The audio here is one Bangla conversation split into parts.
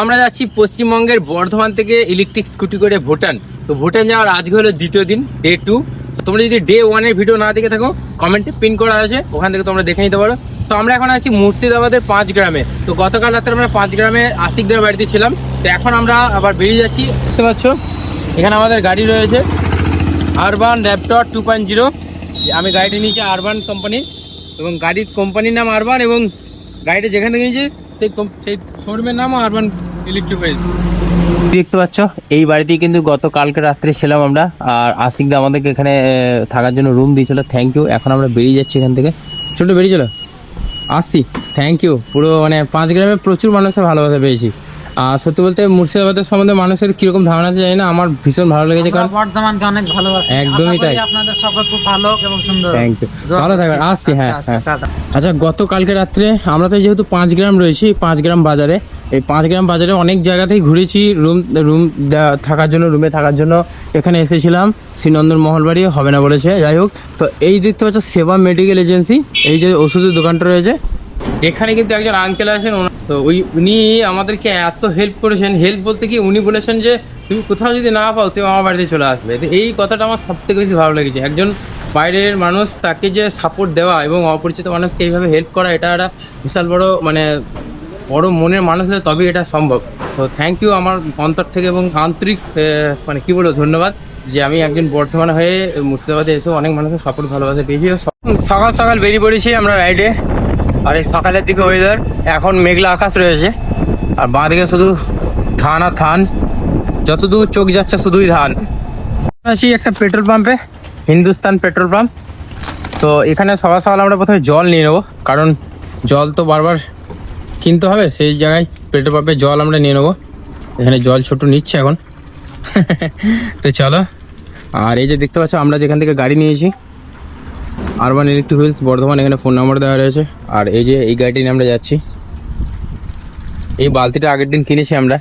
আমরা যাচ্ছি পশ্চিমবঙ্গের বর্ধমান থেকে ইলেকট্রিক স্কুটি করে ভুটান। তো ভুটান যাওয়ার আজকে হলো দ্বিতীয় দিন ডে টু তোমরা যদি ডে ওয়ানের ভিডিও না দেখে থাকো কমেন্টে পিন করা আছে, ওখান থেকে তোমরা দেখে নিতে পারো। তো আমরা এখন আছি মুর্শিদাবাদের পাঁচ গ্রামে। তো গতকাল রাতে আমরা পাঁচ গ্রামে আতিকদের বাড়িতে ছিলাম। তো এখন আমরা আবার বেরিয়ে যাচ্ছি, দেখতে পাচ্ছ? এখানে আমাদের গাড়ি রয়েছে Urban Raptor two point zero আমি গাড়িটি নিয়েছি আরবান কোম্পানি এবং গাড়ির কোম্পানির নাম আরবান এবং গাড়িটা যেখানে নিয়েছি সেই সেই শোরুমের নামও আরবান ইলেকট্রিক দেখতে পাচ্ছ, এই বাড়িতেই কিন্তু গতকালকে রাত্রে ছিলাম আমরা, আর আশিকদা আমাদেরকে এখানে থাকার জন্য রুম দিয়েছিল থ্যাংক ইউ এখন আমরা বেরিয়ে যাচ্ছি এখান থেকে। ছোটো বেরিয়ে চলো। আসছি থ্যাংক ইউ পুরো মানে পাঁচ গ্রামে প্রচুর মানুষের ভালোবাসা পেয়েছি। আর সত্যি বলতে মুর্শিদাবাদের সম্বন্ধে মানুষের কীরকম ধারণা আছে জানি না আমার ভীষণ ভালো লেগেছে কারণ বর্ধমানকে অনেক ভালোবাসি। একদমই তাই। আপনাদের সকল খুব ভালো এবং সুন্দর। থ্যাংক ইউ ভালো থাকবেন। আসছি হ্যাঁ আচ্ছা, হ্যাঁ। টাটা। আচ্ছা গতকালকে রাত্রে আমরা তো যেহেতু পাঁচ গ্রাম রয়েছি পাঁচ গ্রাম বাজারে এই পাঁচ গ্রাম বাজারে অনেক জায়গাতেই ঘুরেছি রুম রুম থাকার জন্য রুমে থাকার জন্য এখানে এসেছিলাম। শ্রীনন্দন মহলবাড়ি হবে না বলেছে যাই হোক। তো এই দেখতে পাচ্ছ সেবা মেডিকেল এজেন্সি এই যে ওষুধের দোকানটা রয়েছে এখানে কিন্তু একজন আঙ্কেল আছেন তো ওই উনি আমাদেরকে এত হেল্প করেছেন। হেল্প বলতে কি, উনি বলেছেন যে, তুমি কোথাও যদি না পাও, তুমি আমার বাড়িতে চলে আসবে। তো এই কথাটা আমার সব থেকে বেশি ভালো লেগেছে। একজন বাইরের মানুষ তাকে যে সাপোর্ট দেওয়া এবং অপরিচিত মানুষকে এইভাবে হেল্প করা, এটা একটা বিশাল বড় মানে বড় মনের মানুষ হলে তবেই এটা সম্ভব। তো থ্যাংক ইউ আমার অন্তর থেকে এবং আন্তরিক মানে কি বলব, ধন্যবাদ যে আমি একজন বর্ধমান হয়ে মুর্শিদাবাদে এসে অনেক মানুষের সাপোর্ট ভালোবাসা পেয়েছি। সকাল সকাল বেরিয়ে পড়েছি আমরা রাইডে আর এই সকালের দিকে ওয়েদার এখন মেঘলা আকাশ রয়েছে। আর বাঁদিকে শুধু ধান আর ধান। যতদূর চোখ যাচ্ছে শুধুই ধান। আছি একটা পেট্রোল পাম্পে হিন্দুস্তান পেট্রোল পাম্প তো এখানে সকাল সকাল আমরা প্রথমে জল নিয়ে নেব, কারণ জল তো বারবার কিনতে হবে, সেই জায়গায় পেট্রোল পাম্পে জল আমরা নিয়ে নেব। এখানে জল ছোট নিচ্ছে এখন। তো চলো, আর এই যে দেখতে পাচ্ছ, আমরা যেখান থেকে গাড়ি নিয়েছি আরবান ইলেকট্রিক হুইলস বর্ধমান, এখানে ফোন নাম্বার দেওয়া রয়েছে। আর এই যে এই গাড়িটি নিয়ে আমরা যাচ্ছি। এই বালতিটা আগের দিন কিনেছি আমরা।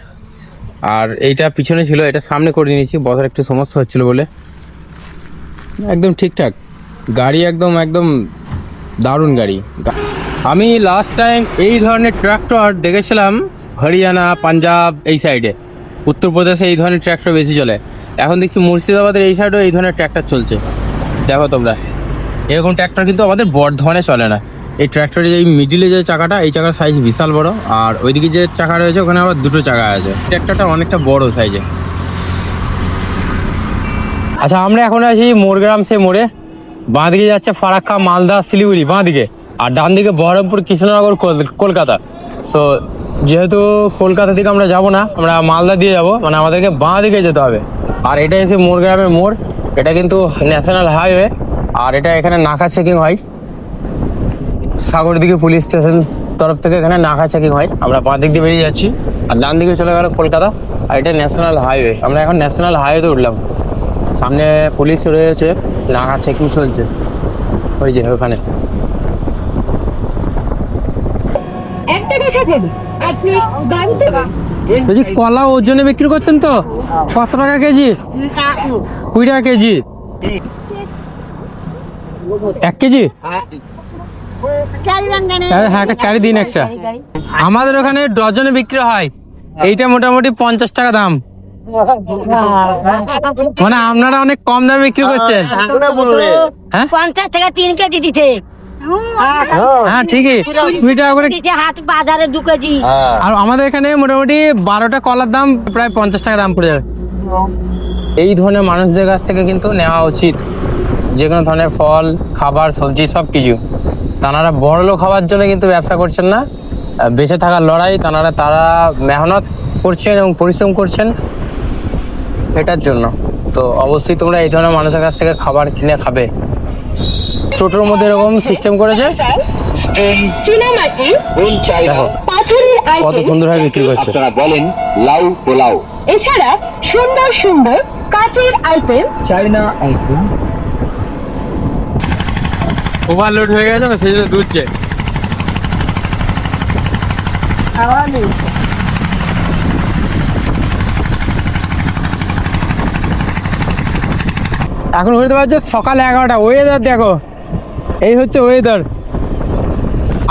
আর এইটা পিছনে ছিল, এটা সামনে করে নিয়েছি। বসার একটু সমস্যা হচ্ছিল বলে। একদম ঠিকঠাক। গাড়ি একদম একদম দারুণ গাড়ি। আমি লাস্ট টাইম এই ধরনের ট্র্যাক্টর দেখেছিলাম, হরিয়ানা, পাঞ্জাব এই সাইডে উত্তরপ্রদেশে এই ধরনের ট্র্যাক্টর বেশি চলে। এখন দেখছি মুর্শিদাবাদের এই সাইডেও এই ধরনের ট্র্যাক্টর চলছে। দেখো তোমরা। এরকম ট্র্যাক্টর কিন্তু আমাদের বর্ধমানে চলে না। এই ট্র্যাক্টরের এই মিডিলে যে চাকাটা, এই চাকার সাইজ বিশাল বড়। আর ওইদিকে যে চাকা রয়েছে, ওখানে আবার দুটো চাকা আছে। ট্র্যাক্টরটা অনেকটা বড় সাইজে আচ্ছা আমরা এখন আছি মোরগ্রাম সে মোড়ে। বাঁ দিকে যাচ্ছে ফারাক্কা, মালদা, শিলিগুড়ি বাঁ দিকে আর ডান দিকে বহরমপুর, কৃষ্ণনগর, কল- কলকাতা। সো যেহেতু কলকাতা থেকে আমরা যাব না, আমরা মালদা দিয়ে যাব। মানে আমাদেরকে বাঁ দিকে যেতে হবে। আর এটা এসে মোরগ্রামের মোড়। এটা কিন্তু ন্যাশনাল হাইওয়ে আর এটা এখানে নাকা চেকিং হয়। সাগরদিঘি পুলিশ স্টেশন তরফ থেকে এখানে নাকা চেকিং হয়। আমরা বাঁ দিক দিয়ে বেরিয়ে যাচ্ছি। আর ডান দিকে চলে গেল কলকাতা। আর এটা ন্যাশনাল হাইওয়ে আমরা এখন ন্যাশনাল হাইওয়েতে উঠলাম। সামনে পুলিশ রয়েছে। নাকা চেকিং চলছে। ওই যে ওখানে। একটা কথা বলি আপনি গাড়িতে বলছি কলা ওজনে বিক্রি করছেন তো? কত টাকা কেজি? কুড়ি টাকা কেজি। এক কেজি? হ্যাঁ হ্যাঁ একটা ক্যারি দিন একটা। আমাদের ওখানে ডজনে বিক্রি হয়। এইটা মোটামুটি পঞ্চাশ টাকা দাম। মানে আপনারা অনেক কম দামে বিক্রি করছেন। হ্যাঁ? পঞ্চাশ টাকা তিন কেজি দিছে হ্যাঁ ঠিকই। কুড়ি টাকা করে হাট বাজারে দু কেজি। আর আমাদের এখানে মোটামুটি বারোটা কলার দাম প্রায় পঞ্চাশ টাকা দাম পড়ে যাবে। এই ধরনের মানুষদের কাছ থেকে কিন্তু নেওয়া উচিত। যে কোনো ধরনের ফল খাবার সবজি সব কিছু তাঁরা বড় লোক হওয়ার জন্য কিন্তু ব্যবসা করছেন না। বেঁচে থাকার লড়াই তারা তারা মেহনত করছেন এবং পরিশ্রম করছেন এটার জন্য। তো অবশ্যই তোমরা এই ধরনের মানুষের কাছ থেকে খাবার কিনে খাবে। টোটোর মধ্যে এরকম সিস্টেম করেছে। কত আইটেম সুন্দরভাবে বিক্রি করছে। আপনারা বলেন লাউ পোলাও। এছাড়া সুন্দর সুন্দর কাচের আইটেম। চাইনা আইটেম। ওভারলোড হয়ে গেছে না সেই জন্য দুধছে এখন হতে পারছে সকাল এগারোটা ওয়েদার দেখো। এই হচ্ছে ওয়েদার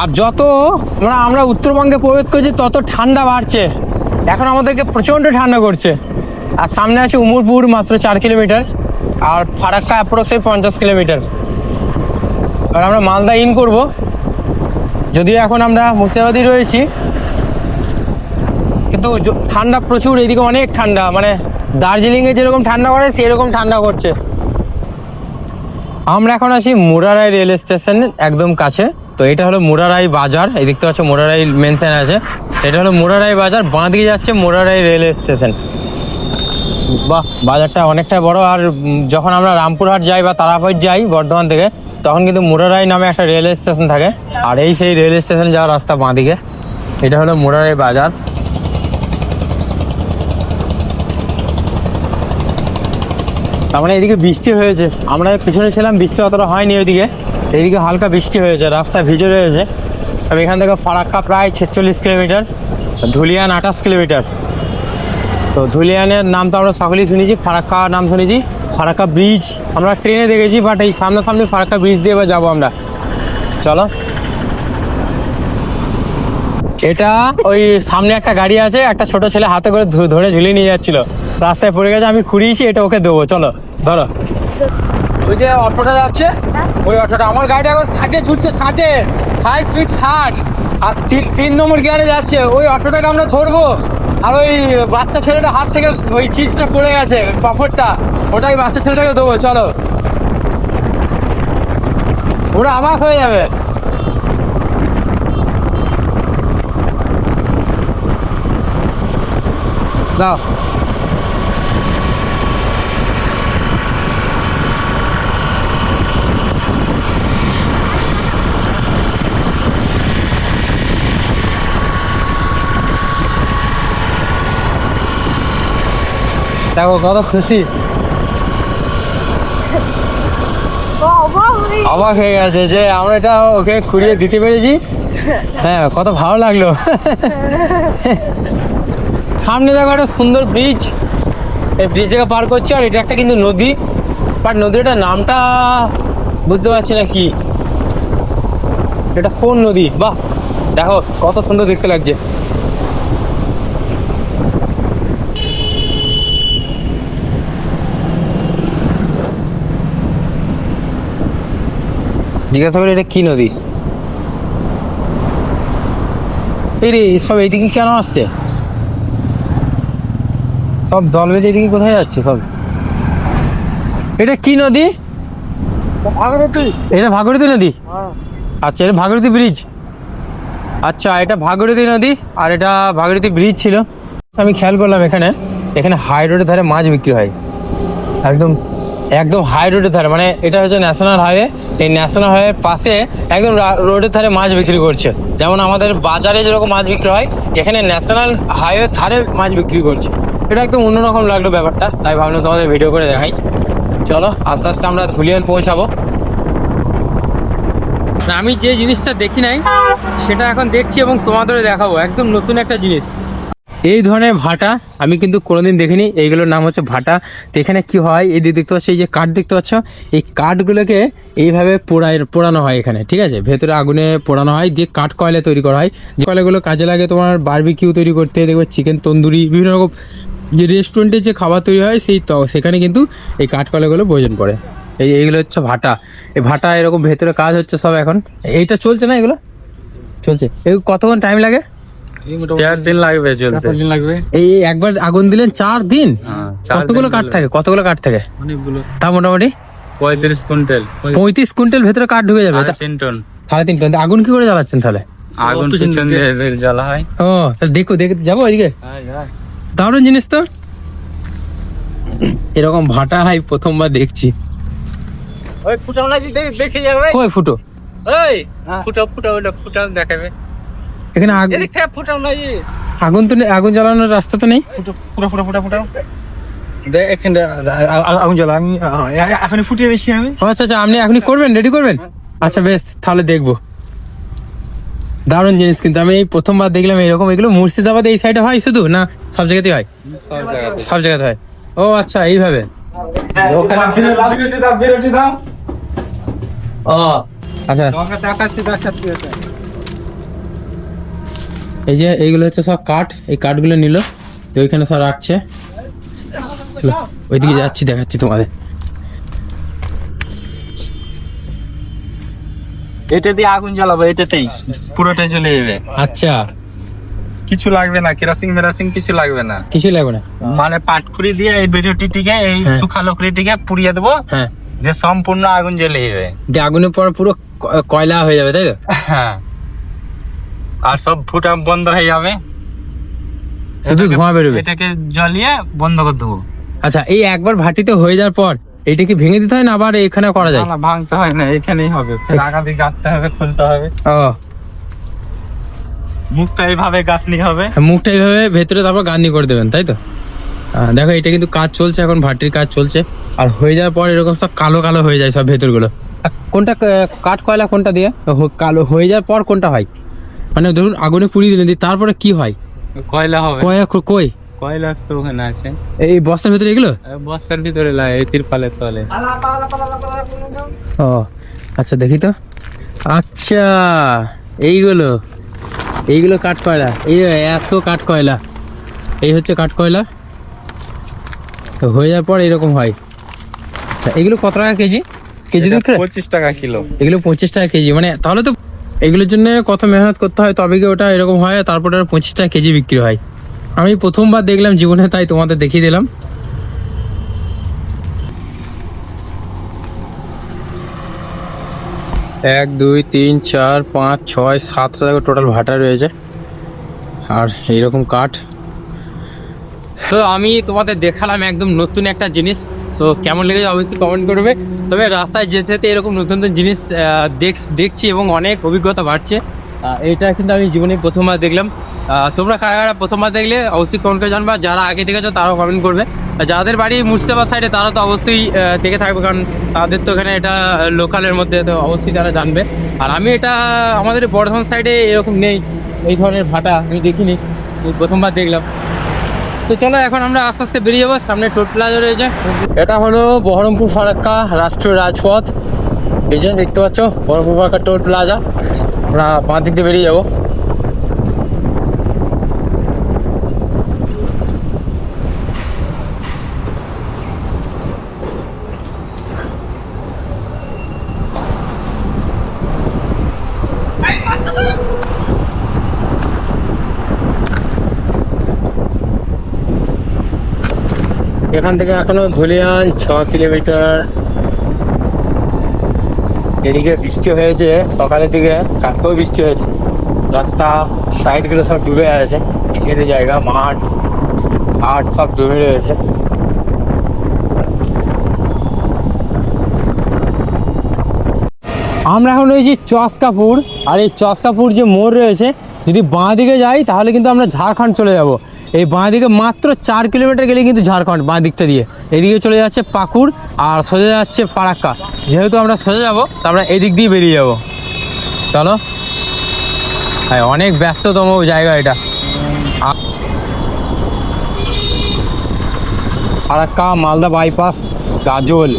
আর যত আমরা আমরা উত্তরবঙ্গে প্রবেশ করছি তত ঠান্ডা বাড়ছে। এখন আমাদেরকে প্রচণ্ড ঠান্ডা করছে। আর সামনে আছে উমরপুর মাত্র চার কিলোমিটার। আর ফারাক্কা অ্যাপ্রক্সে পঞ্চাশ কিলোমিটার। আর আমরা মালদা ইন করব। যদিও এখন আমরা মুর্শিদাবাদই রয়েছি। কিন্তু ঠান্ডা প্রচুর, এদিকে অনেক ঠান্ডা। মানে দার্জিলিংয়ে যেরকম ঠান্ডা করে সেরকম ঠান্ডা করছে আমরা এখন আছি মুরারাই রেল স্টেশন, একদম কাছে। তো এটা হলো মুরারাই বাজার। এই দেখতে পাচ্ছ, মুরারাই মেনশন আছে। এটা হলো মুরারাই বাজার। বাঁ দিকে যাচ্ছে মুরারাই রেল স্টেশন। বাহ, বাজারটা অনেকটা বড়। আর যখন আমরা রামপুরহাট যাই বা তারাপীঠ যাই বর্ধমান থেকে তখন কিন্তু মুরারাই নামে একটা রেল স্টেশন থাকে। আর এই সেই রেল স্টেশন যাওয়ার রাস্তা বাঁ দিকে এটা হলো মুরারাই বাজার। তার মানে এদিকে বৃষ্টি হয়েছে। আমরা পিছনে ছিলাম, বৃষ্টি অতটা হয়নি ওইদিকে। এইদিকে হালকা বৃষ্টি হয়েছে, রাস্তা ভিজে রয়েছে। তবে এখান থেকে ফারাক্কা প্রায় ছেচল্লিশ কিলোমিটার, ধুলিয়ান আঠাশ কিলোমিটার। তো ধুলিয়ানের নাম তো আমরা সকলেই শুনেছি, ফারাক্কা নাম শুনেছি। ফারাক্কা ব্রিজ আমরা ট্রেনে দেখেছি বাট এই সামনাসামনি ফারাক্কা ব্রিজ দিয়ে এবার যাব আমরা। চলো। এটা ওই সামনে একটা গাড়ি আছে, একটা ছোট ছেলে হাতে করে ধরে ঝুলিয়ে নিয়ে যাচ্ছিল। রাস্তায় পড়ে গেছে, আমি খুঁড়িয়েছি, এটা ওকে দেবো, চলো, ধরো। ওই যে অটোটা যাচ্ছে, ওই অটোটা, আমার গাড়িটা এখন ষাটে ছুটছে ষাটে হাই স্পিড ষাট, আর তিন তিন নম্বর গিয়ারে যাচ্ছে, ওই অটোটাকে আমরা ধরবো। আর ওই বাচ্চা ছেলেটা হাত থেকে ওই চিপসটা পড়ে গেছে পাপড়টা ওটাই বাচ্চা ছেলেটাকে দেবো চলো। ওরা অবাক হয়ে যাবে। দাও। দেখো কত খুশি। অবাক হয়ে গেছে যে আমরা এটা ওকে খুঁড়িয়ে দিতে পেরেছি। হ্যাঁ কত ভালো লাগল। সামনে দেখো একটা সুন্দর ব্রিজ এই ব্রিজ থেকে পার করছি আর এটা একটা কিন্তু নদী। বাট নদীটার নামটা বুঝতে পারছি না কি। এটা কোন নদী? বাহ, দেখো, কত সুন্দর দেখতে লাগছে। জিজ্ঞাসা করি এটা কি নদী? এই রে সব এইদিকে কেন আসছে? সব দল বেঁধে এদিকে কোথায় যাচ্ছে সব? এটা কি নদী? ভাগরতী এটা ভাগীরথী নদী? আচ্ছা এটা ভাগীরথী ব্রিজ? আচ্ছা এটা ভাগীরথী নদী আর এটা ভাগীরথী ব্রিজ ছিল। আমি খেয়াল করলাম এখানে এখানে হাই রোডের ধারে মাছ বিক্রি হয়। একদম একদম হাই রোডের ধারে মানে এটা হচ্ছে ন্যাশনাল হাইওয়ে এই ন্যাশনাল হাইওয়ের পাশে একদম রোডের ধারে মাছ বিক্রি করছে। যেমন আমাদের বাজারে যেরকম মাছ বিক্রি হয়, এখানে ন্যাশনাল হাইওয়ে ধারে মাছ বিক্রি করছে। এটা একদম অন্যরকম লাগল ব্যাপারটা, তাই ভাবলাম তোমাদের ভিডিও করে দেখাই। চলো, আস্তে আস্তে আমরা ধুলিয়ান পৌঁছাবো। আমি যে জিনিসটা দেখি নাই, সেটা এখন দেখছি এবং তোমাদেরও দেখাবো। একদম নতুন একটা জিনিস। এই ধরনের ভাটা আমি কিন্তু কোনোদিন দেখিনি। এইগুলোর নাম হচ্ছে ভাটা। তো এখানে কি হয়? এই দেখতে পাচ্ছ, এই যে কাঠ দেখতে পাচ্ছ, এই কাঠগুলোকে এইভাবে পোড়ায়, পোড়ানো হয় এখানে, ঠিক আছে? ভেতরে আগুনে পোড়ানো হয়, দিয়ে কাঠ কয়লা তৈরি করা হয়। যে কয়লাগুলো কাজে লাগে তোমার বারবিকিউ তৈরি করতে, দেখবে চিকেন তন্দুরি, বিভিন্ন রকম যে রেস্টুরেন্টে যে খাবার তৈরি হয়, সেই তো, সেখানে কিন্তু এই কাঠ কয়লাগুলো প্রয়োজন পড়ে। এই, এইগুলো হচ্ছে ভাটা। এই ভাটা এরকম ভেতরে কাজ হচ্ছে সব এখন। এইটা চলছে না এগুলো? চলছে। এগুলো কতক্ষণ টাইম লাগে? চার দিন লাগবে চলতে। দিন লাগবে। এই একবার আগুন দিলেন চার দিন? হ্যাঁ, কতগুলো কাঠ থাকে? কতগুলো কাঠ থাকে? অনেকগুলো। তা মোটামুটি? পঁয়ত্রিশ কুইন্টাল। পঁয়ত্রিশ কুইন্টাল ভেতরে কাঠ ঢুকে যাবে। তিন টন। সাড়ে তিন টন। আগুন কি করে জ্বালাচ্ছেন তাহলে? আগুন পিছন দিয়ে জ্বালা হয়। ও দেখো দেখে যাব ওইদিকে? দারুণ জিনিস তো। এরকম ভাটা হয় প্রথমবার দেখছি। ওই ফুটাও না দেখে যাবে। কই ফুটো? ওই ফুটাও ফুটাও ওটা ফুটাও দেখাবে। এখানে আগুন ফুটাও আগুন তো নেই আগুন জ্বালানোর রাস্তা তো নেই? ফুটা ফুটা ফুটা ফুটাও দেখ এখানে আগুন জ্বালা আমি এখন ফুটিয়ে দিচ্ছি আমি। ও আচ্ছা আচ্ছা আপনি এখনই করবেন? রেডি করবেন? আচ্ছা বেশ তাহলে দেখব। দারুণ জিনিস কিন্তু আমি এই প্রথমবার দেখলাম এরকম। এগুলো মুর্শিদাবাদে এই সাইডে হয় শুধু না সব জায়গাতেই হয়? সব জায়গাতে হয়। ও আচ্ছা এইভাবে। বিরতি দাও বিরতি দাও। ও আচ্ছা তোমাকে দেখাচ্ছি দেখাচ্ছি এটা এই যে এইগুলো হচ্ছে সব কাঠ এই কাঠগুলো নিল তো ওইখানে সব রাখছে। ওইদিকে যাচ্ছি দেখাচ্ছি তোমাদের। এটা দিয়ে আগুন জ্বালাবো এটাতেই পুরোটাই চলে যাবে আচ্ছা। কিছু লাগবে না কেরাসিন মেরাসিন কিছু লাগবে না। কিছু লাগবে না। মানে পাটখুরি দিয়ে এই বেরোটিটিকে এই হ্যাঁ। শুখা লকড়িটিকে পুড়িয়ে দেবো হ্যাঁ। যে সম্পূর্ণ আগুন জ্বলে যাবে দিয়ে আগুনের পর পুরো কয়লা হয়ে যাবে তাই তো? হ্যাঁ। আর সব ফুটা বন্ধ হয়ে যাবে। শুধু ধোঁয়া বেরোবে এটাকে জ্বলিয়ে বন্ধ করে দেবো। আচ্ছা এই একবার ভাটিতে হয়ে যাওয়ার পর এইটা কি ভেঙে দিতে হয় না আবার এখানে করা যায়? না, ভাঙতে হয় না এখানেই হবে। আগাদি গাঁথতে হবে খুলতে হবে। ও। মুখটা এইভাবে গাঁথনি হবে। হ্যাঁ, মুখটা এইভাবে ভেতরে তারপর গান্ধি করে দেবেন তাই তো? দেখো এটা কিন্তু কাজ চলছে এখন ভাটির কাজ চলছে। আর হয়ে যাওয়ার পর এরকম সব কালো কালো হয়ে যায় সব ভেতরগুলো। কোনটা কাঠ কয়লা কোনটা দিয়ে? কালো হয়ে যাওয়ার পর কোনটা হয়? মানে ধরুন আগুনে পুড়িয়ে দিলেন দিয়ে তারপরে কি হয়? কয়লা হবে। কয়লা ক- কই? কয়লা তো ওখানে আছে। এই বস্তার ভেতরে এগুলো? বস্তার ভিতরে লাগে এই তিরপালের তলে। ও আচ্ছা দেখি তো। আচ্ছা এইগুলো এইগুলো কাঠ কয়লা এই এত কাঠ কয়লা এই হচ্ছে কাঠ কয়লা তো হয়ে যাওয়ার পর এরকম হয়। আচ্ছা এগুলো কত টাকা কেজি? কেজি এটা বিক্রি পঁচিশ টাকা কিলো। এগুলো পঁচিশ টাকা কেজি। মানে তাহলে তো এগুলোর জন্য কত মেহনত করতে হয়, তবে কি ওটা এরকম হয়, তারপরে পঁচিশ টাকা কেজি বিক্রি হয়। আমি প্রথমবার দেখলাম, জীবনে তাই তোমাদের দেখিয়ে দিলাম। এক, দুই, তিন, চার, পাঁচ, ছয় সাতটা দেখো টোটাল ভাটা রয়েছে। আর এইরকম কাঠ। তো আমি তোমাদের দেখালাম একদম নতুন একটা জিনিস। সো কেমন লেগেছে? অবশ্যই কমেন্ট করবে। তবে রাস্তায় যেতে যেতে এরকম নতুন নতুন জিনিস দেখ, দেখছি এবং অনেক অভিজ্ঞতা বাড়ছে। এটা কিন্তু আমি জীবনে প্রথমবার দেখলাম। তোমরা কারা কারা প্রথমবার দেখলে অবশ্যই কমেন্ট করে জানবা। যারা আগে দেখেছ তারাও কমেন্ট করবে। যাদের বাড়ি মুর্শিদাবাদ সাইডে তারা তো অবশ্যই দেখে থাকবে। কারণ তাদের তো এখানে এটা লোকালের মধ্যে, তো অবশ্যই তারা জানবে। আর আমি এটা আমাদের বর্ধমান সাইডে এরকম নেই। এই ধরনের ভাটা আমি দেখিনি। প্রথমবার দেখলাম। তো চলো এখন আমরা আস্তে আস্তে বেরিয়ে যাব, সামনে টোল প্লাজা রয়েছে। এটা হলো বহরমপুর ফারাক্কা রাষ্ট্রীয় রাজপথ। এই যে দেখতে পাচ্ছ, বহরমপুর ফারাক্কা টোল প্লাজা আমরা বাঁ দিক দিয়ে বেরিয়ে যাব। এখান থেকে এখনও ধুলিয়ান ছ কিলোমিটার। এদিকে বৃষ্টি হয়েছে, সকালের দিকে কালকেও বৃষ্টি হয়েছে। রাস্তা সাইডগুলো সব ডুবে আছে খেতে জায়গা, মাঠ আট সব ডুবে রয়েছে। আমরা এখন রয়েছি চসকাপুর, আর এই চসকাপুর যে মোড় রয়েছে, যদি বাঁ দিকে যাই, তাহলে কিন্তু আমরা ঝাড়খণ্ড চলে যাব। এই বাঁ দিকে মাত্র চার কিলোমিটার গেলে কিন্তু ঝাড়খণ্ড, বাঁ দিকটা দিয়ে। এদিকে চলে যাচ্ছে পাকুড় আর সোজা যাচ্ছে ফারাক্কা। যেহেতু আমরা সোজা যাব, তো আমরা এদিক দিয়ে বেরিয়ে যাব। চলো। হ্যাঁ অনেক ব্যস্ততম জায়গা এটা। ফারাক্কা, মালদা বাইপাস, গাজল।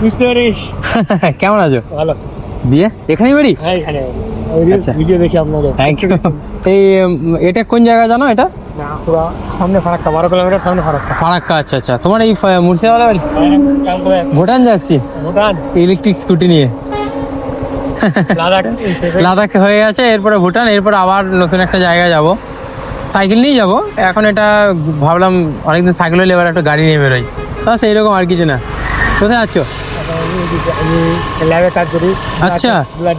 কেমন আছো? ভালো। বিয়ে? এখানেই বাড়ি? হ্যাঁ এখানে আচ্ছা। ভিডিও দেখি আপনাদের। থ্যাংক ইউ এই এটা কোন জায়গা জানো এটা? সামনে ফারাক্কা বারো কিলোমিটার সামনে ফারাক্কা। ফারাক্কা আচ্ছা আচ্ছা। তোমার এই মুর্শিদাবাদ বাড়ি? ভুটান যাচ্ছি। ভুটান। ইলেকট্রিক স্কুটি নিয়ে। লাদাখ। লাদাখ হয়ে গেছে এরপরে ভুটান এরপরে আবার নতুন একটা জায়গায় যাব। সাইকেল নিয়ে যাব। এখন এটা ভাবলাম অনেকদিন সাইকেল হলে এবার একটা গাড়ি নিয়ে বেরোই। তা সেইরকম আর কিছু না। কোথায় যাচ্ছ আমি ল্যাবে কাজ করি। আচ্ছা। ব্লাড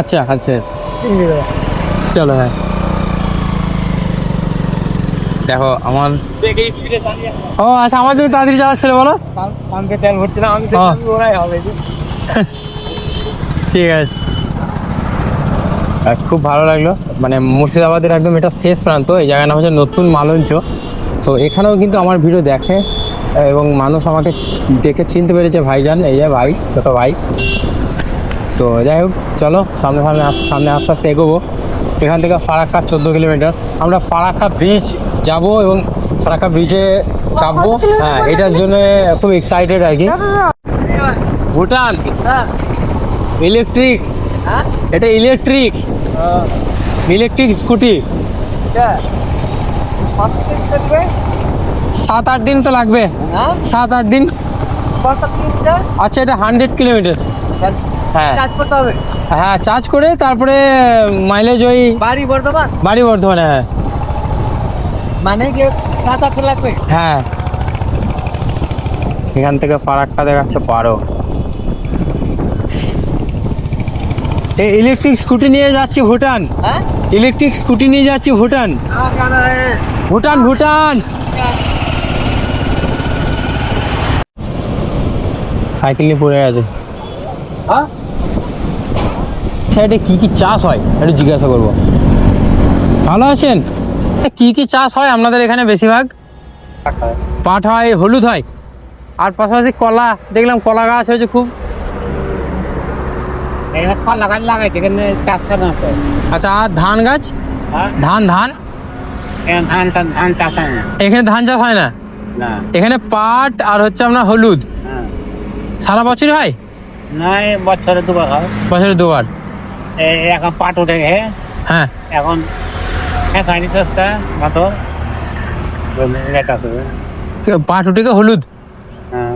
আচ্ছা আচ্ছা। চলো হ্যাঁ। দেখো আমার ও আচ্ছা আমার জন্য তাড়াতাড়ি চালাচ্ছিল বলো। পাম্পে তেল ভরছিলাম আমি ওরাই হবে। ঠিক আছে। খুব ভালো লাগল। মানে মুর্শিদাবাদের একদম এটা শেষ প্রান্ত এই জায়গার নাম হচ্ছে নতুন মালঞ্চ। তো এখানেও কিন্তু আমার ভিডিও দেখে এবং মানুষ আমাকে দেখে চিনতে পেরেছে ভাইজান এই যে ভাই ছোট ভাই। তো যাই হোক চলো সামনে সামনে আস- সামনে আস্তে আস্তে এগোবো। এখান থেকে ফারাক্কা চোদ্দ কিলোমিটার। আমরা ফারাক্কা ব্রিজ যাব এবং ফারাক্কা ব্রিজে চাপবো। হ্যাঁ এটার জন্য খুব এক্সাইটেড আর কি। ভুটান। ইলেকট্রিক এটা ইলেকট্রিক ইলেকট্রিক স্কুটি সাত আট দিন তো লাগবে। সাত আট দিন। আচ্ছা এটা হান্ড্রেড কিলোমিটার হ্যাঁ। হ্যাঁ। চার্জ করে তারপরে মাইলেজ ওই বাড়ি বর্ধমান? বাড়ি বর্ধমানে হ্যাঁ। মানে কি সাত আট লাগবে? হ্যাঁ। এখান থেকে পারাকটা দেখাচ্ছে পারো এই ইলেকট্রিক স্কুটি নিয়ে যাচ্ছি ভুটান। হ্যাঁ? ইলেকট্রিক স্কুটি নিয়ে যাচ্ছি ভুটান। হ্যাঁ ভুটান ভুটান। সাইকেল নিয়ে পড়ে আছে। হ্যাঁ সাইডে কি কি চাষ হয়? একটু জিজ্ঞাসা করব। ভালো আছেন? কি কি চাষ হয় আপনাদের এখানে বেশিরভাগ? পাট হয় হলুদ হয় আর পাশাপাশি কলা দেখলাম কলা গাছ হয়েছে খুব। এখানে কলা গাছ লাগাইছে এখানে চাষ করে আচ্ছা আর ধান গাছ? হ্যাঁ। ধান ধান ধান ধান চাষ হয় না। এখানে ধান চাষ হয় না? না। এখানে পাট আর হচ্ছে আপনার হলুদ। সারা বছর হয়? না বছরে দুবার হয়। বছরে দুবার? এই এখন পাট উঠে গেছে। হ্যাঁ। এখন হ্যাঁ সাইনি সস্তা হবে পাট উঠে গিয়ে হলুদ? হ্যাঁ।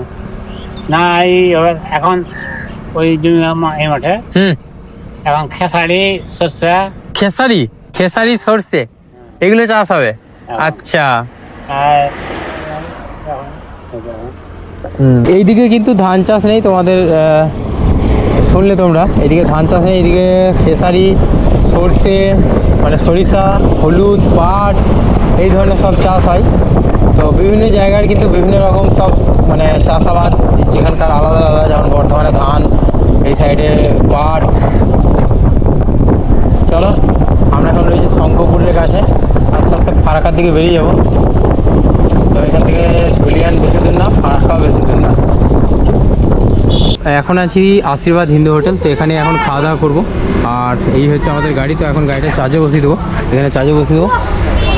না এই এখন ওই জমি এই মাঠে। হুম। এখন খেসারি শস্যা খেসারি? খেসারি সর্ষে? এগুলো চাষ হবে? আচ্ছা। আর এইদিকে কিন্তু ধান চাষ নেই তোমাদের শুনলে তোমরা। এদিকে ধান চাষ নেই এদিকে খেসারি, সর্ষে মানে সরিষা, হলুদ, পাট, এই ধরনের সব চাষ হয়। তো বিভিন্ন জায়গার কিন্তু বিভিন্ন রকম সব মানে চাষাবাদ, যেখানকার আলাদা আলাদা, যেমন বর্ধমানে ধান, এই সাইডে পাট। চলো, আমরা এখন রয়েছি শঙ্করপুরের কাছে। আস্তে আস্তে ফারাকার দিকে বেরিয়ে যাব। তো এখান থেকে ধুলিয়ান বেশি দূর না ফারাক্কাও বেশি দূর না এখন আছি আশীর্বাদ হিন্দু হোটেল, তো এখানে এখন খাওয়া দাওয়া করব। আর এই হচ্ছে আমাদের গাড়ি, তো এখন গাড়িটা চার্জে বসিয়ে দেবো। এখানে চার্জে বসিয়ে দেবো।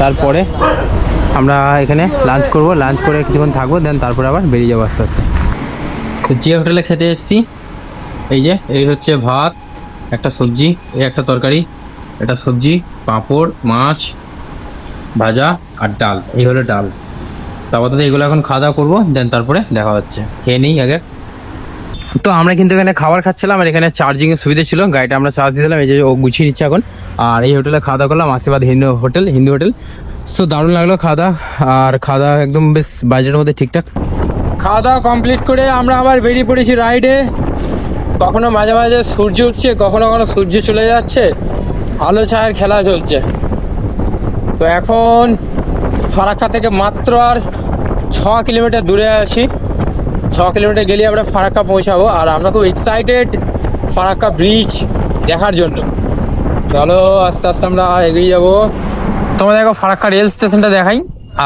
তারপরে আমরা এখানে লাঞ্চ করব। লাঞ্চ করে কিছুক্ষণ থাকব দেন তারপরে আবার বেরিয়ে যাব আস্তে আস্তে। তো যে হোটেলে খেতে এসেছি, এই যে, এই হচ্ছে ভাত, একটা সবজি, এই একটা তরকারি, একটা সবজি, পাঁপড়, মাছ, ভাজা আর ডাল, এই হলো ডাল। আপাতত এগুলো এখন খাওয়া দাওয়া করব দেন তারপরে দেখা হচ্ছে। খেয়ে নিই আগে। তো আমরা কিন্তু এখানে খাবার খাচ্ছিলাম, আর এখানে চার্জিং এর সুবিধা ছিল, গাড়িটা আমরা চার্জ দিয়েছিলাম, এই যে ও গুছিয়ে নিচ্ছে এখন। আর এই হোটেলে খাওয়া দাওয়া করলাম, আশীর্বাদ Hindu hotel Hindu hotel. So দারুণ লাগল খাওয়া দাওয়া আর খাওয়া দাওয়া একদম বেশ বাজেটের মধ্যে ঠিকঠাক। খাওয়া দাওয়া কমপ্লিট করে আমরা আবার বেরিয়ে পড়েছি রাইডে কখনো মাঝে মাঝে সূর্য উঠছে, কখনো কখনো সূর্য চলে যাচ্ছে। আলো ছায়ের খেলা চলছে। তো এখন ফারাক্কা থেকে মাত্র আর ছ কিলোমিটার দূরে আছি। ছ কিলোমিটার গেলে আমরা ফারাক্কা পৌঁছাবো। আর আমরা খুব এক্সাইটেড ফারাক্কা ব্রিজ দেখার জন্য। চলো আস্তে আস্তে আমরা এগিয়ে যাব। তোমাদের দেখো ফারাক্কা রেল স্টেশনটা দেখাই।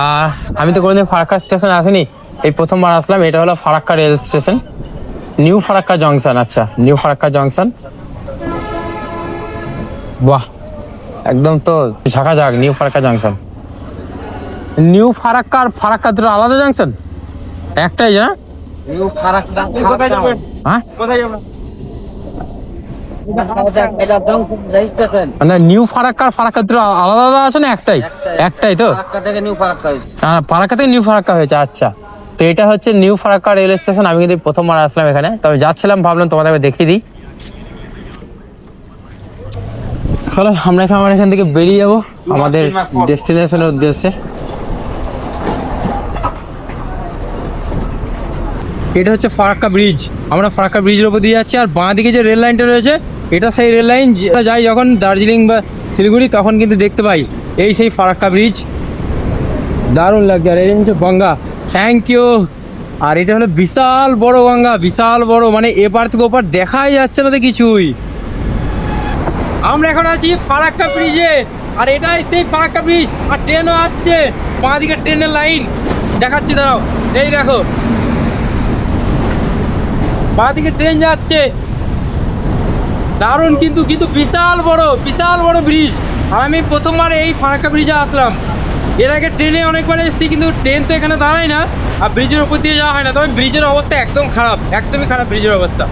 আর আমি তো কোনোদিন ফারাক্কা স্টেশন আসিনি। এই প্রথমবার আসলাম। এটা হলো Farakka rail station new Farakka junction আচ্ছা নিউ ফারাক্কা জংশন বাহ, একদম তো ঝাঁকা ঝাঁক new Farakka junction new Farakka আর ফারাক্কা দুটো আলাদা জংশন? একটাই না কোথায় যাবে হ্যাঁ? কোথায় যাবে এটা দংপুর রেজিস্ট্রেশন মানে নিউ ফারাক্কা আর ফারাক্কা দুটো আলাদা আলাদা আছে না একটাই? একটাই। তো? ফারাক্কা থেকে নিউ ফারাক্কা হয়েছে। ফারাক্কা নিউ ফারাক্কা আচ্ছা। তো এটা হচ্ছে নিউ ফারাক্কা রেল স্টেশন। আমি কিন্তু প্রথমবার আসলাম এখানে। তবে যাচ্ছিলাম ভাবলাম তোমাদের দেখিয়ে দিই। চলো আমরা এখানে আমরা এখান থেকে বেরিয়ে যাব। আমাদের ডেস্টিনেশনের উদ্দেশ্যে। এটা হচ্ছে ফারাক্কা ব্রিজ। আমরা ফারাক্কা ব্রিজের উপর দিয়ে যাচ্ছি, আর বাঁ দিকে যে রেল লাইনটা রয়েছে, এটা সেই রেল লাইন। যাই যখন দার্জিলিং বা শিলিগুড়ি, তখন কিন্তু দেখতে পাই, এই সেই ফারাক্কা ব্রিজ। দারুণ লাগছে, আর এই হচ্ছে গঙ্গা। থ্যাংক ইউ আর এটা হলো বিশাল বড় গঙ্গা, বিশাল বড় মানে এপার থেকে ওপার দেখাই যাচ্ছে না তো কিছুই। আমরা এখন আছি ফারাক্কা ব্রিজে, আর এটাই সেই ফারাক্কা ব্রিজ। আর ট্রেনও আসছে, বাঁ দিকে ট্রেনের লাইন দেখাচ্ছি, দাঁড়াও। এই দেখো বাঁ দিকে ট্রেন যাচ্ছে। দারুণ কিন্তু কিন্তু বিশাল বড় বিশাল বড় ব্রিজ আর আমি প্রথমবার এই ফাঁকা ব্রিজে আসলাম। এর আগে ট্রেনে অনেকবার এসেছি, কিন্তু ট্রেন তো এখানে দাঁড়ায় না, আর ব্রিজের উপর দিয়ে যাওয়া হয় না। তবে ব্রিজের অবস্থা একদম খারাপ, একদমই খারাপ ব্রিজের অবস্থা।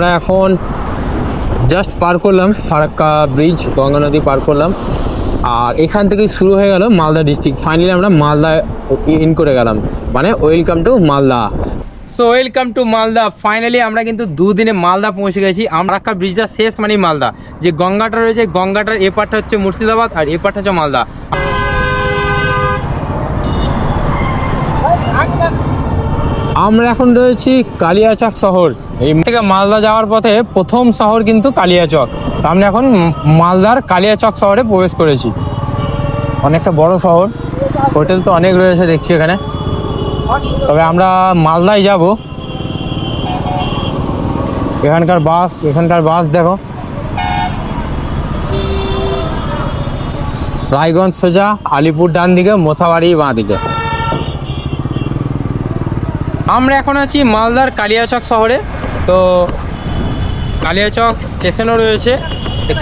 আমরা এখন জাস্ট পার করলাম ফারাক্কা ব্রিজ গঙ্গা নদী পার করলাম। আর এখান থেকে শুরু হয়ে গেল মালদা ডিস্ট্রিক্ট ফাইনালি আমরা মালদা ইন করে গেলাম। মানে welcome to Malda. So welcome to Malda. Finally আমরা কিন্তু দুদিনে মালদা পৌঁছে গেছি। আমরাক্কা ব্রিজটা শেষ মানে মালদা। যে গঙ্গাটা রয়েছে, গঙ্গাটার এ পারটা হচ্ছে মুর্শিদাবাদ আর এ পারটা হচ্ছে মালদা। আমরা এখন রয়েছি কালিয়াচক শহর। এই থেকে মালদা যাওয়ার পথে প্রথম শহর কিন্তু কালিয়াচক। আমরা এখন মালদার কালিয়াচক শহরে প্রবেশ করেছি। অনেকটা বড় শহর। হোটেল তো অনেক রয়েছে, দেখছি এখানে। তবে আমরা মালদায় যাব। এখানকার বাস এখানকার বাস দেখো। রায়গঞ্জ সোজা, আলিপুর ডান দিকে মোথাবাড়ি বাঁ দিকে আমরা এখন আছি মালদার কালিয়াচক শহরে। তো কালিয়াচক স্টেশনও রয়েছে।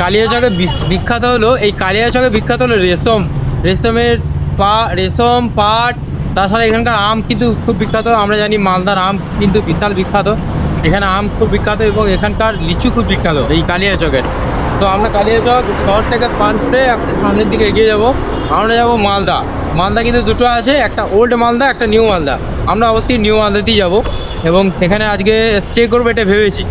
কালিয়াচকে বিখ্যাত হলো, এই কালিয়াচকে বিখ্যাত হলো রেশম। রেশমের পা, রেশম, পাট, তাছাড়া এখানকার আম কিন্তু খুব বিখ্যাত। আমরা জানি মালদার আম কিন্তু বিশাল বিখ্যাত। এখানে আম খুব বিখ্যাত এবং এখানকার লিচু খুব বিখ্যাত এই কালিয়াচকের। সো আমরা কালিয়াচক শহর থেকে পার করে সামনের দিকে এগিয়ে যাব। আমরা যাব মালদা। মালদা কিন্তু দুটো আছে, একটা ওল্ড মালদা, একটা নিউ মালদা। আমরা অবশ্যই নিউ মালদাতেই যাব এবং সেখানে আজকে স্টে করব এটা ভেবেছি।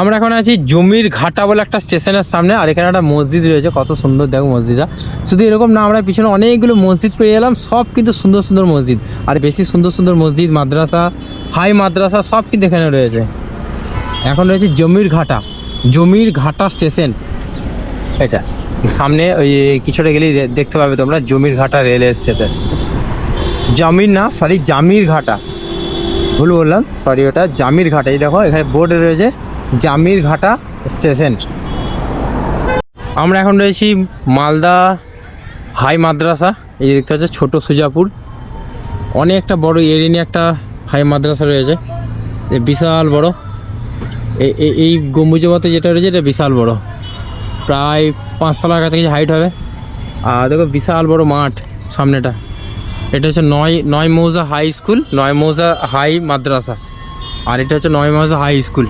আমরা এখন আছি জমির ঘাটা বলে একটা স্টেশনের সামনে, আর এখানে একটা মসজিদ রয়েছে, কত সুন্দর, দেখো মসজিদটা। শুধু এরকম না, আমরা পিছনে অনেকগুলো মসজিদ পেয়ে গেলাম, সব কিন্তু সুন্দর সুন্দর মসজিদ। আর বেশি সুন্দর সুন্দর মসজিদ, মাদ্রাসা, হাই মাদ্রাসা, সব কিন্তু এখানে রয়েছে। এখন রয়েছে জমির ঘাটা। জমির ঘাটা স্টেশন। এটা। সামনে ওই কিছুটা গেলেই দেখতে পাবে তোমরা, জমির ঘাটা রেলওয়ে স্টেশন। জামির না সরি জামির ঘাটা। ভুল বললাম সরি ওটা জামির ঘাটা। এই দেখো, এখানে বোর্ডে রয়েছে জামির ঘাটা স্টেশন। আমরা এখন রয়েছি মালদা হাই মাদ্রাসা, এই দেখতে হচ্ছে ছোট সুজাপুর। অনেকটা বড় এরিয়া নিয়ে একটা হাই মাদ্রাসা রয়েছে। বিশাল বড়। এই গম্বুজের মতো যেটা রয়েছে, এটা বিশাল বড়। প্রায় পাঁচতলার কাছাকাছি হাইট হবে। আর দেখো, বিশাল বড় মাঠ সামনেটা। এটা হচ্ছে নয় নয় মৌজা হাই স্কুল নয় মৌজা হাই মাদ্রাসা। আর এটা হচ্ছে নয় মৌজা হাই স্কুল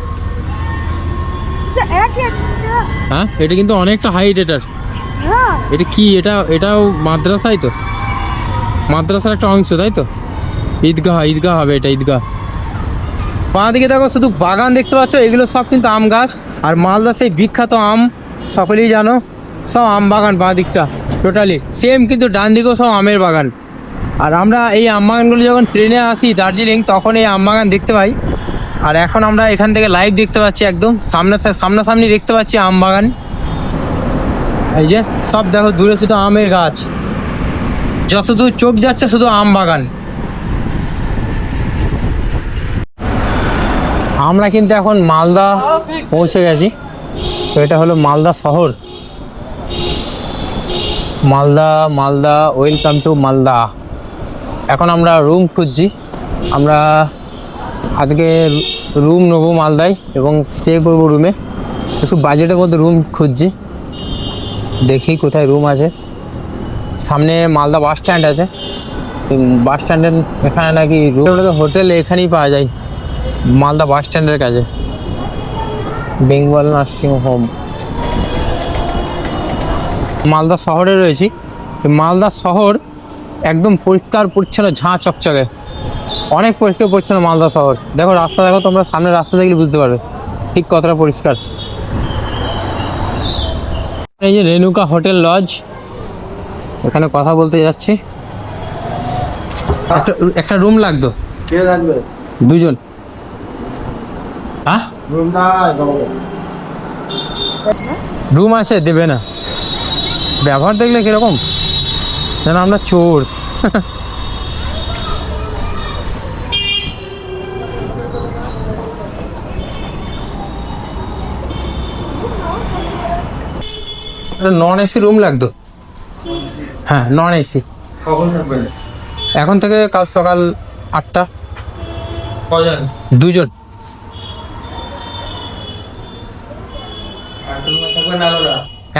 হ্যাঁ? এটা কিন্তু অনেকটা হাইট এটার এটা কি? এটা এটাও মাদ্রাসাই তো। মাদ্রাসার একটা অংশ তাই তো? ঈদগাহ ঈদগাহ হবে এটা ঈদগাহ। বাঁ দিকে দেখো শুধু বাগান দেখতে পাচ্ছ এগুলো সব কিন্তু আম গাছ। আর মালদা সেই বিখ্যাত আম সকলেই জানো সব আম বাগান বাঁ দিকটা টোটালি সেম কিন্তু ডান দিকেও সব আমের বাগান। আর আমরা এই আম বাগানগুলো যখন ট্রেনে আসি দার্জিলিং, তখন এই আম বাগান দেখতে পাই। আর এখন আমরা এখান থেকে লাইভ দেখতে পাচ্ছি একদম। সামনে সামনাসামনি দেখতে পাচ্ছি আম বাগান। এই যে, সব দেখো, দূরে শুধু আমের গাছ। যত দূর চোখ যাচ্ছে শুধু আম বাগান। আমরা কিন্তু এখন মালদা পৌঁছে গেছি। সো এটা হলো মালদা শহর। Malda Malda welcome to Malda. এখন আমরা রুম খুঁজছি। আমরা আজকে রুম নেব মালদায় এবং স্টে করব রুমে একটু বাজেটের মধ্যে রুম খুঁজছি। দেখি কোথায় রুম আছে। সামনে মালদা বাস স্ট্যান্ড আছে। বাস স্ট্যান্ডের এখানে নাকি রুম হোটেল এখানেই পাওয়া যায়। মালদা বাস স্ট্যান্ডের কাছে। বেঙ্গল নার্সিং হোম মালদা শহরে রয়েছি। মালদা শহর একদম পরিষ্কার পরিচ্ছন্ন ঝাঁ চকচকে। অনেক পরিষ্কার পরিচ্ছন্ন মালদা শহর। দেখো রাস্তা দেখো তোমরা সামনে রাস্তা দেখলে বুঝতে পারবে ঠিক কতটা পরিষ্কার। এই যে রেনুকা হোটেল লজ এখানে কথা বলতে যাচ্ছি। একটা একটা রুম লাগতো। কে থাকবে দুজন। হ্যাঁ? রুম নাই রুম আছে দেবে না। ব্যবহার দেখলে কীরকম? যেন আমরা চোর। নন এসি রুম লাগতো। হ্যাঁ নন এসি এখন থেকে কাল সকাল আটটা। দুজন।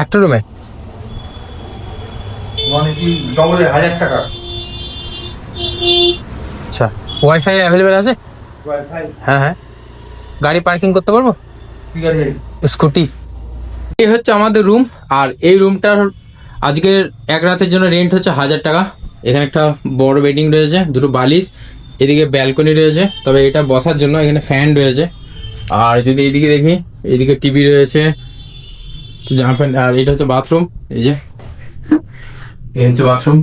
একটা রুমে নন এসি ডবল হাজার টাকা। আচ্ছা ওয়াইফাই অ্যাভেলেবেল আছে? ওয়াইফাই হ্যাঁ হ্যাঁ। গাড়ি পার্কিং করতে পারব? ঠিক আছে। স্কুটি এই হচ্ছে আমাদের রুম আর এই রুমটার আজকের এক রাতের জন্য রেন্ট হচ্ছে হাজার টাকা। এখানে একটা বড় বেডিং রয়েছে দুটো বালিশ এদিকে ব্যালকনি রয়েছে তবে এটা বসার জন্য এখানে ফ্যান রয়েছে। আর যদি এইদিকে দেখি এইদিকে টিভি রয়েছে জামা প্যান্ট আর এটা হচ্ছে বাথরুম এই যে। এই হচ্ছে বাথরুম।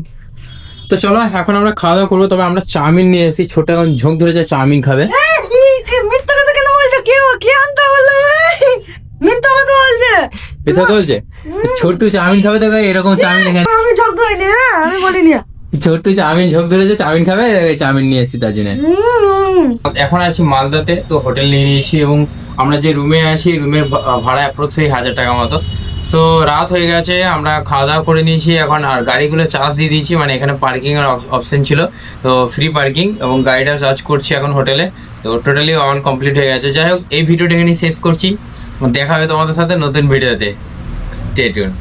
তো চলো এখন আমরা খাওয়া দাওয়া করব তবে আমরা চাউমিন নিয়ে এসেছি। ছোট এখন ঝোঁক ধরেছে চাউমিন খাবে। মিথ্যা কথা কেন বলছো? কেউ কে আনতে বলে মিথ্যা কথা বলছে। এটা বলছে? ছোট্ট চাউমিন খাবে তো এরকম চাউমিন এখানে আমি হ্যাঁ আমি বলিনি। ছোট্ট চাউমিন ঝোঁক ধরেছে চাউমিন খাবে চাউমিন নিয়ে এসেছি তার জন্য। এখন আছি মালদাতে তো হোটেল নিয়ে নিয়েছি এবং আমরা যে রুমে আছি রুমের ভাড়া অ্যাপ্রক্স এই হাজার টাকা মতো। সো রাত হয়ে গেছে, আমরা খাওয়া দাওয়া করে নিয়েছি, এখন আর গাড়িগুলো চার্জ দিয়ে দিয়েছি মানে এখানে পার্কিংয়ের অপশন ছিল। তো ফ্রি পার্কিং এবং গাড়িটা চার্জ করছি এখন হোটেলে তো টোটালি অন কমপ্লিট হয়ে গেছে। যাই হোক, এই ভিডিওটা এখানে শেষ করছি। দেখা হবে তোমাদের সাথে নতুন ভিডিওতে স্টে টিউন